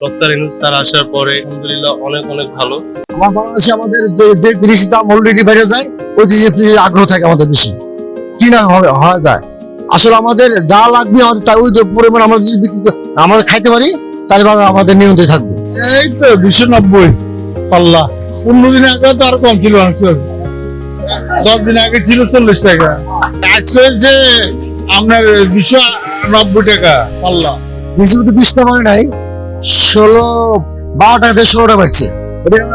Doctor Yunus sir আসার পরে আলহামদুলিল্লাহ অনেক অনেক ভালো। আমার বাংলাদেশে আমাদের যে যে জিনিসের দাম অলরেডি বেড়ে যায় ওই জিনিসের আগ্রহ থাকে আমাদের বেশি। কিনা হয় হয় যায়। আসলে আমাদের যা লাগবে আমাদের তাই ওই পরিমাণ আমরা যদি বিক্রি করে- আমাদের খাইতে পারি তাহলে আমাদের নিয়ন্ত্রণে থাকবে। এই তো দুশো নব্বই পাল্লা। পনেরো দিন আগে তো আরও কম ছিল দশ দিন আগে ছিল চল্লিশ টাকা। আজকে হচ্ছে আপনার দুশো নব্বই টাকা পাল্লা। বিস্কুট বিশ টাকা নাই। ষোলো বারো টাকা থেকে ষোলো টাকা বাড়ছে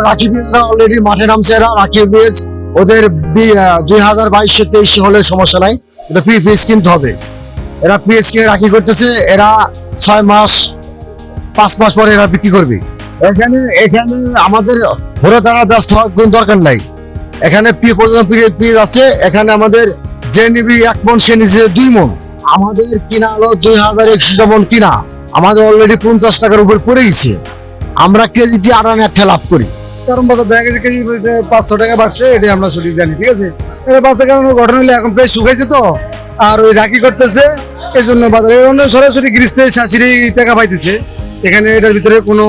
রাখি পেঁয়াজরা অলরেডি মাঠে নামছে এরা, রাখি পেঁয়াজ। ওদের দুই হাজার বাইশশো তেইশে হলে সমস্যা নাই। এটা প্রি পেঁয়াজ কিনতে হবে। এরা পেঁয়াজ কিনে রাখি করতেছে, এরা ছয় মাস, পাঁচ মাস পরে এরা বিক্রি করবে। এখানে এখানে আমাদের ঘোরা দ্বারা ব্যস্ত হওয়ার কোনো দরকার নাই। এখানে পি- পর্যন্ত পি- পেঁয়াজ আছে। এখানে আমাদের যে নিবি এক মন, সে নিচে দুই মন। আমাদের কিনা হলো দুই হাজার একশো মন কিনা। আমাদের অলরেডি পঞ্চাশ টাকার উপর পড়ে গেছে। আমরা কেজিতে আড়ান একটা লাভ করি। কারণ বাজার দেখা গেছে কেজি পাঁচশো টাকা বাড়ছে, এটাই আমরা সঠিক জানি, ঠিক আছে? এবার বাচ্চা কারণ ঘটনা হলে এখন প্রায় শুকাইছে তো, আর ওই রাখি করতেছে এই জন্য বাজার এই জন্য সরাসরি গ্রিস্তে শাশুড়ি টাকা পাইতেছে। এখানে এটার ভিতরে কোনো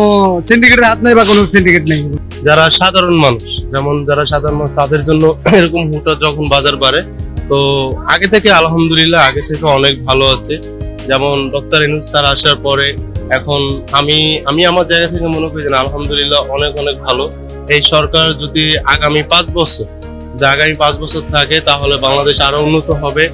সিন্ডিকেটের হাত নেই বা কোনো সিন্ডিকেট নেই। যারা সাধারণ মানুষ, যেমন যারা সাধারণ মানুষ, তাদের জন্য এরকম হুটা যখন বাজার বাড়ে, তো আগে থেকে আলহামদুলিল্লাহ আগে থেকে অনেক ভালো আছে। যেমন ডক্টর ইনুস স্যার আসার পরে এখন আমি আমি আমার জায়গা থেকে মনে করি যে আলহামদুলিল্লাহ অনেক অনেক ভালো। এই সরকার যদি আগামী পাঁচ বছর, যদি আগামী পাঁচ বছর থাকে তাহলে বাংলাদেশ আরও উন্নত হবে।